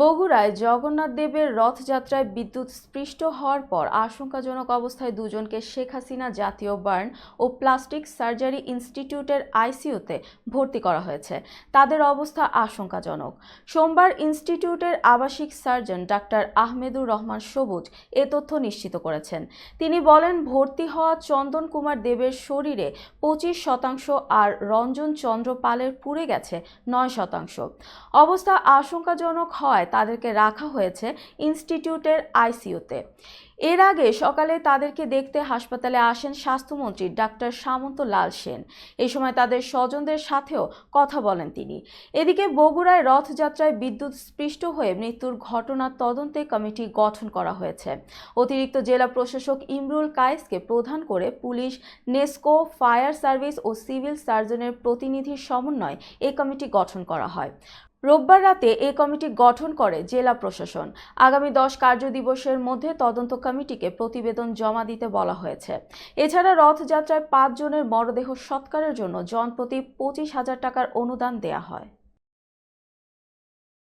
বগুড়ায় জগন্নাথ দেবের রথযাত্রায় বিদ্যুৎ স্পৃষ্ট হওয়ার পর আশঙ্কাজনক অবস্থায় দুজনকে শেখ হাসিনা জাতীয় বার্ন ও প্লাস্টিক সার্জারি ইনস্টিটিউটের আইসিইউতে ভর্তি করা হয়েছে। তাদের অবস্থা আশঙ্কাজনক। সোমবার ইনস্টিটিউটের আবাসিক সার্জন ডাক্তার আহমেদুর রহমান সবুজ এ তথ্য নিশ্চিত করেছেন। তিনি বলেন, ভর্তি হওয়া চন্দন কুমার দেবের শরীরে পঁচিশ শতাংশ আর রঞ্জন চন্দ্র পালের পুড়ে গেছে নয় শতাংশ। অবস্থা আশঙ্কাজনক হওয়ায় তাদেরকে রাখা হয়েছে ইনস্টিটিউটের আইসিইউতে। এর আগে সকালে তাদেরকে দেখতে হাসপাতালে আসেন স্বাস্থ্যমন্ত্রী ডাক্তার সামন্ত লাল সেন। এই সময় তাদের স্বজনদের সাথেও কথা বলেন তিনি। এদিকে বগুড়ায় রথযাত্রায় বিদ্যুৎ স্পৃষ্ট হয়ে মৃত্যুর ঘটনার তদন্তে কমিটি গঠন করা হয়েছে। অতিরিক্ত জেলা প্রশাসক ইমরুল কায়েসকে প্রধান করে পুলিশ, নেস্কো, ফায়ার সার্ভিস ও সিভিল সার্জনের প্রতিনিধির সমন্বয়ে এই কমিটি গঠন করা হয়। রোববার রাতে এই কমিটি গঠন করে জেলা প্রশাসন। আগামী দশ কার্যদিবসের মধ্যে তদন্ত কমিটিকে প্রতিবেদন জমা দিতে বলা হয়েছে। এছাড়া রথযাত্রায় পাঁচজনের মরদেহ সৎকারের জন্য জনপ্রতি পঁচিশ হাজার টাকার অনুদান দেয়া হয়।